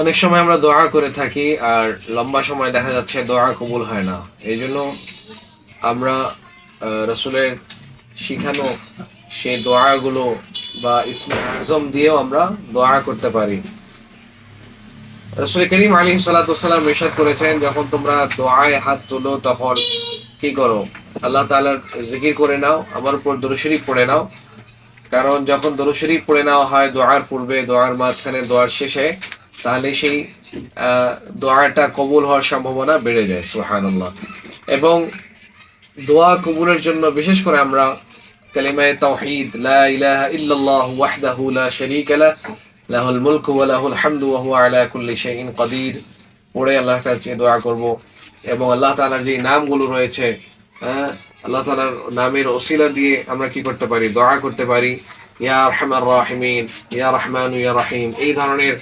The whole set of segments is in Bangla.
অনেক সময় আমরা দোয়া করে থাকি আর লম্বা সময় দেখা যাচ্ছে দোয়া কবুল হয় না। এই জন্য আমরা রসুলের শিখানো সেই দোয়াগুলো বা ইসমে দিয়েও আমরা দোয়া করতে পারি। রসুল করিম আলী সালাতাম ইরশাদ করেছেন, যখন তোমরা দোয়ায় হাত তোলো, তখন কি করো? আল্লাহ তাআলার জিকির করে নাও, আমার উপর দরুদ পড়ে নাও। কারণ যখন দরুদ শরীফ পড়ে নেওয়া হয় দোয়ার পূর্বে, দোয়ার মাঝখানে, দোয়ার শেষে তাহলে সেই দোয়াটা কবুল হওয়ার সম্ভাবনা বেড়ে যায় সুহানাল্লাহ এবং দোয়া কবুলের জন্য বিশেষ করে আমরা কালিমায়ে তাওহীদ, লা ইলাহা ইল্লাল্লাহ ওয়াহদাহু লা শারীকা লা, লাহুল মুলকু ওয়া লাহুল হামদু ওয়া হুয়া আলা পড়ে আল্লাহর কাছে দোয়া করব এবং আল্লাহ তাআলার যে নামগুলো রয়েছে হ্যাঁ আল্লাহ তাআলার নামের ওসিলা দিয়ে আমরা কি করতে পারি? দোয়া করতে পারি। ইয়া রহমান রাহিমিন, ইয়া রহমান ইয়া রাহিম। এই ধরনের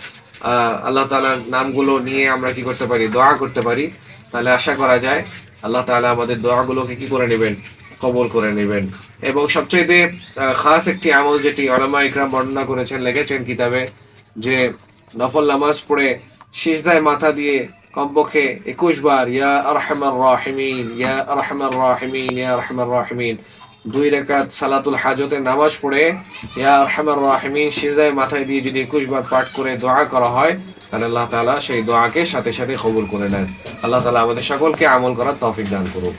আল্লাহ তাআলার নামগুলো নিয়ে আমরা কি করতে পারি? দোয়া করতে পারি। তাহলে আশা করা যায় আল্লাহ তাআলা আমাদের দোয়াগুলোকে কি করে নেবেন? কবল করে নেবেন। এবং সবচেয়ে খাস একটি আমল যেটি ওলামা ইকরাম বর্ণনা করেছেন, লিখেছেন কিতাবে, যে নফল নামাজ পড়ে সিজদায় মাথা দিয়ে কমপক্ষে একুশ বার, ইয়া আরহামার রাহিমিন, ইয়া আরহামার রাহিমিন, ইয়া আরহামার রাহিমিন দুই রেখাত সালাতুল হাজতের নামাজ পড়ে। ইয়া রহমান রাহিমিন সিজায় মাথায় দিয়ে যদি একুশ বার পাঠ করে দোয়া করা হয়, তাহলে আল্লাহ তালা সেই দোয়াকে সাথে সাথে কবুল করে নেন। আল্লাহ তালা আমাদের সকলকে আমল করার তফিক দান করুক।